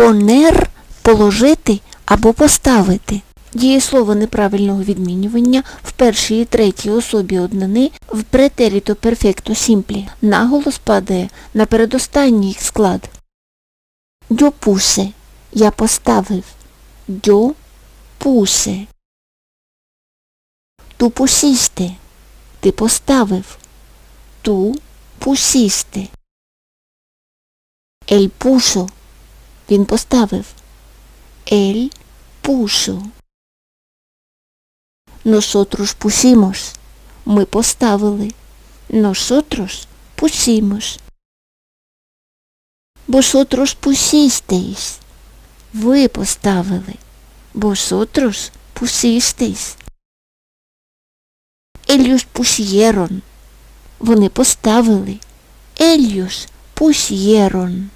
Понер положити або поставити. Дієслово неправильного відмінювання в першій і третій особі однини в претеріто перфекто сімплі. Наголос падає на передостанній склад. Дьо пусе. Я поставив. Дьо пусе. Ту пусісте. Ти поставив. Ту пусісте. Ель пушо. Він поставив. Ель пушо. Nosotros pusimos. Ми поставили. Nosotros pusimos. Vosotros pusisteis. Ви поставили. Vosotros pusisteis. Ellos pusieron. Вони поставили. Ellos pusieron.